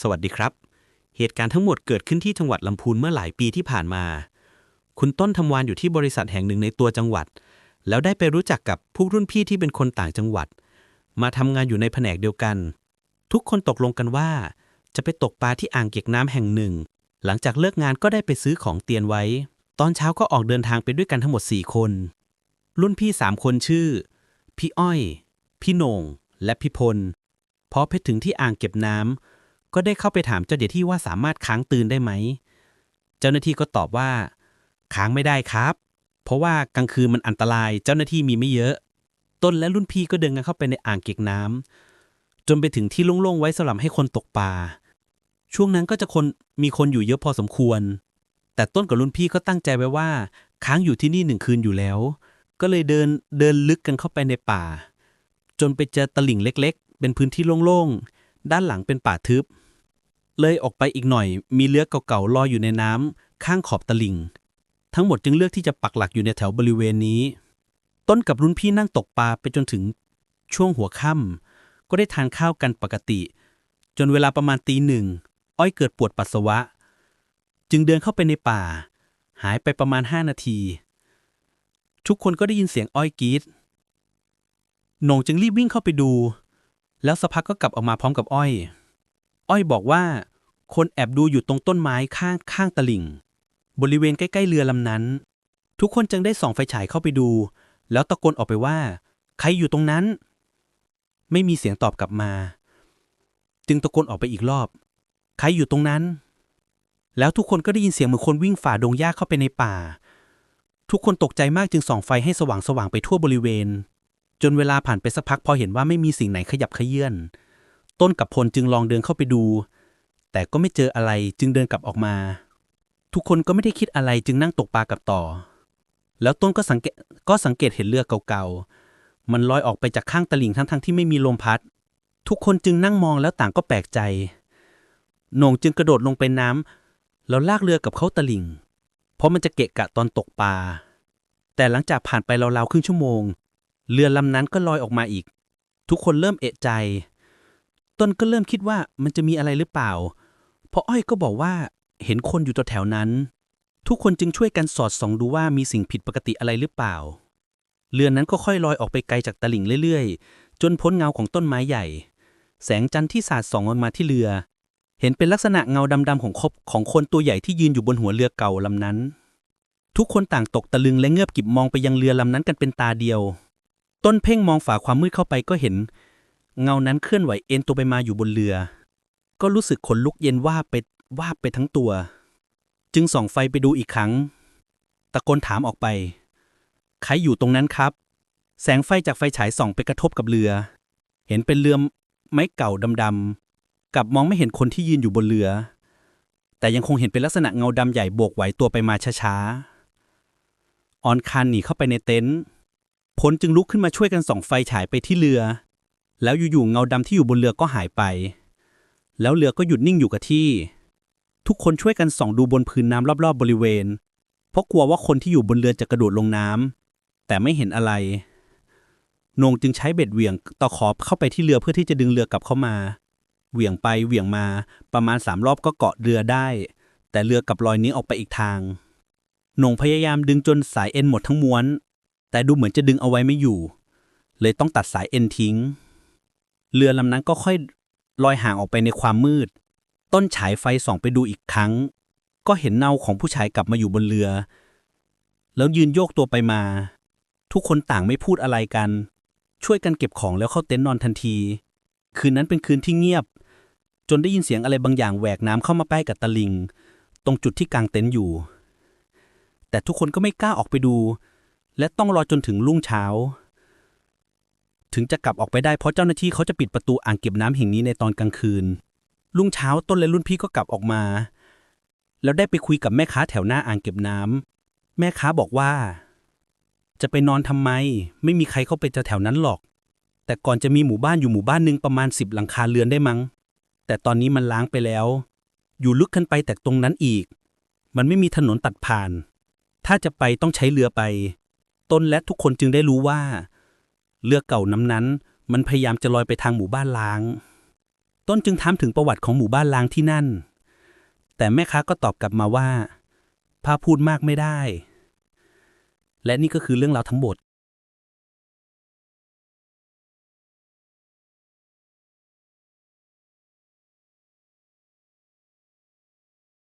สวัสดีครับ เหตุการณ์ทั้งหมดเกิดขึ้นที่จังหวัดลำพูนเมื่อหลายปีที่ผ่านมา คุณต้นทำงานอยู่ที่บริษัทแห่งหนึ่งในตัวจังหวัด แล้วได้ไปรู้จักกับพวกรุ่นพี่ที่เป็นคนต่างจังหวัด มาทำงานอยู่ในแผนกเดียวกัน ทุกคนตกลงกันว่า จะไปตกปลาที่อ่างเก็บน้ำแห่งหนึ่ง หลังจากเลิกงานก็ได้ไปซื้อของเตรียมไว้ ตอนเช้าก็ออกเดินทางไปด้วยกันทั้งหมด 4 คน รุ่นพี่ 3 คนชื่อ พี่อ้อย พี่โหน่ง และพี่พลพอไปถึงที่อ่างเก็บน้ำ ก็ได้เข้าไปถามเจ้าเดียที่ว่าสามารถค้างตื่นได้ไหม เจ้าหน้าที่ก็ตอบว่า ค้างไม่ได้ครับ เพราะว่ากลางคืนมันอันตรายเจ้าหน้าที่มีไม่เยอะ ต้นและรุ่นพี่ก็เดินกันเข้าไปในอ่างเก็บน้ำจนไปถึงที่โล่งๆไว้สำหรับให้คนตกปลาช่วงนั้นก็จะคนมีคนอยู่เยอะพอสมควร แต่ต้นกับรุ่นพี่ก็ตั้งใจไว้ว่า ค้างอยู่ที่นี่หนึ่งคืนอยู่แล้ว ก็เลยเดินเดินลึกกันเข้าไปในป่า จนไปเจอตลิ่งเล็ก ๆ เป็นพื้นที่โล่งๆด้านหลังเป็นป่าทึบ เลยออกไปอีกหน่อย มีเรือเก่าๆลอยอยู่ในน้ำข้างขอบตลิ่ง ทั้งหมดจึงเลือกที่จะปักหลักอยู่ในแถวบริเวณนี้ ต้นกับรุ่นพี่นั่งตกปลาไปจนถึงช่วงหัวค่ำก็ได้ทานข้าวกันปกติ จนเวลาประมาณตีหนึ่ง อ้อยเกิดปวดปัสสาวะ จึงเดินเข้าไปในป่า หายไปประมาณห้านาที ทุกคนก็ได้ยินเสียงอ้อยกรีดหนงจึงรีบวิ่งเข้าไปดู แล้วสักพักก็กลับออกมาพร้อมกับอ้อย อ้อยบอกว่า คนแอบดูอยู่ตรงต้นไม้ข้างข้างตลิ่ง บริเวณใกล้ๆเรือลำนั้น ทุกคนจึงได้ส่องไฟฉายเข้าไปดู แล้วตะโกนออกไปว่า ใครอยู่ตรงนั้น ไม่มีเสียงตอบกลับมา จึงตะโกนออกไปอีกรอบ ใครอยู่ตรงนั้น แล้วทุกคนก็ได้ยินเสียงเหมือนคนวิ่งฝ่าดงหญ้าเข้าไปในป่า ทุกคนตกใจมากจึงส่องไฟให้สว่างๆไปทั่วบริเวณ จนเวลาผ่านไปสักพักพอเห็นว่าไม่มีสิ่งไหนขยับเขยื่อน ต้นกับพลจึงลองเดินเข้าไปดู แต่ก็ไม่เจออะไรจึงเดินกลับออกมา ทุกคนก็ไม่ได้คิดอะไรจึงนั่งตกปลากับต่อ แล้วต้นก็สังเกตก็สังเกตเห็นเรือเก่าๆ มันลอยออกไปจากข้างตลิ่งทั้งๆที่ไม่มีลมพัด ทุกคนจึงนั่งมองแล้วต่างก็แปลกใจโหน่งจึงกระโดดลงไปน้ำแล้วลากเรือกับเขาตลิ่ง เพราะมันจะเกะกะตอนตกปลา แต่หลังจากผ่านไปราวๆครึ่งชั่วโมง เรือลำนั้นก็ลอยออกมาอีก ทุกคนเริ่มเอะใจ ต้นก็เริ่มคิดว่ามันจะมีอะไรหรือเปล่า พราะอ้อยก็บอกว่าเห็นคนอยู่ตัวแถวนั้น ทุกคนจึงช่วยกันสอดส่องดูว่ามีสิ่งผิดปกติอะไรหรือเปล่า เรือนั้นก็ค่อยลอยออกไปไกลจากตลิ่งเรื่อยๆ จนพ้นเงาของต้นไม้ใหญ่ แสงจันทร์ที่สาดส่องลงมาที่เรือ เห็นเป็นลักษณะเงาดำๆของคบของคนตัวใหญ่ที่ยืนอยู่บนหัวเรือเก่าลำนั้น ทุกคนต่างตกตะลึงและเงือบกิบมองไปยังเรือลำนั้นกันเป็นตาเดียว ต้นเพ่งมองฝ่าความมืดเข้าไปก็เห็น เงานั้นเคลื่อนไหวเอ็นตัวไปมาอยู่บนเรือ ก็รู้สึกขนลุกเย็นว่าไปว่าไปทั้งตัว จึงส่องไฟไปดูอีกครั้ง ตะโกนถามออกไป ใครอยู่ตรงนั้นครับ แสงไฟจากไฟฉายส่องไปกระทบกับเรือ เห็นเป็นเรือไม้เก่าดำๆกับมองไม่เห็นคนที่ยืนอยู่บนเรือ แต่ยังคงเห็นเป็นลักษณะเงาดำใหญ่โบกไหวตัวไปมาช้าๆ ออนคานหนีเข้าไปในเต็นท์พลจึงลุกขึ้นมาช่วยกันส่องไฟฉายไปที่เรือ แล้วอยู่ๆเงาดำที่อยู่บนเรือก็หายไป แล้วเรือก็หยุดนิ่งอยู่กับที่ ทุกคนช่วยกันส่องดูบนพื้นน้ำรอบๆบริเวณ เพราะกลัวว่าคนที่อยู่บนเรือจะกระโดดลงน้ำแต่ไม่เห็นอะไรนงจึงใช้เบ็ดเหวี่ยงตะขอบเข้าไปที่เรือเพื่อที่จะดึงเรือกลับเข้ามา เหวี่ยงไปเหวี่ยงมาประมาณสามรอบก็เกาะเรือได้ แต่เรือกลับลอยนี้ออกไปอีกทางนงพยายามดึงจนสายเอ็นหมดทั้งม้วน แต่ดูเหมือนจะดึงเอาไว้ไม่อยู่ เลยต้องตัดสายเอ็นทิ้ง เรือลำนั้นก็ค่อย ลอยห่างออกไปในความมืด ต้นฉายไฟส่องไปดูอีกครั้ง ก็เห็นเงาของผู้ชายกลับมาอยู่บนเรือ แล้วยืนโยกตัวไปมา ทุกคนต่างไม่พูดอะไรกัน ช่วยกันเก็บของแล้วเข้าเต็นท์นอนทันที คืนนั้นเป็นคืนที่เงียบ จนได้ยินเสียงอะไรบางอย่างแหวกน้ำเข้ามาใกล้กับตะลิง ตรงจุดที่กางเต็นท์อยู่ แต่ทุกคนก็ไม่กล้าออกไปดู และต้องรอจนถึงรุ่งเช้า ถึงจะกลับออกไปได้เพราะเจ้าหน้าที่เขาจะปิดประตูอ่างเก็บน้ำแห่งนี้ในตอนกลางคืน รุ่งเช้าต้นและรุ่นพี่ก็กลับออกมา แล้วได้ไปคุยกับแม่ค้าแถวหน้าอ่างเก็บน้ำแม่ค้าบอกว่า จะไปนอนทำไม ไม่มีใครเข้าไปแถวนั้นหรอก แต่ก่อนจะมีหมู่บ้านอยู่หมู่บ้านหนึ่งประมาณสิบหลังคาเรือนได้มั้ง แต่ตอนนี้มันล้างไปแล้ว อยู่ลึกขึ้นไปแต่ตรงนั้นอีก มันไม่มีถนนตัดผ่าน ถ้าจะไปต้องใช้เรือไป ต้นและทุกคนจึงได้รู้ว่า เรือเก่าน้ำนั้น มันพยายามจะลอยไปทางหมู่บ้านล้าง ต้นจึงถามถึงประวัติของหมู่บ้านล้างที่นั่น แต่แม่ค้าก็ตอบกลับมาว่าพาพูดมากไม่ได้ และนี่ก็คือเรื่องราวทั้งหมด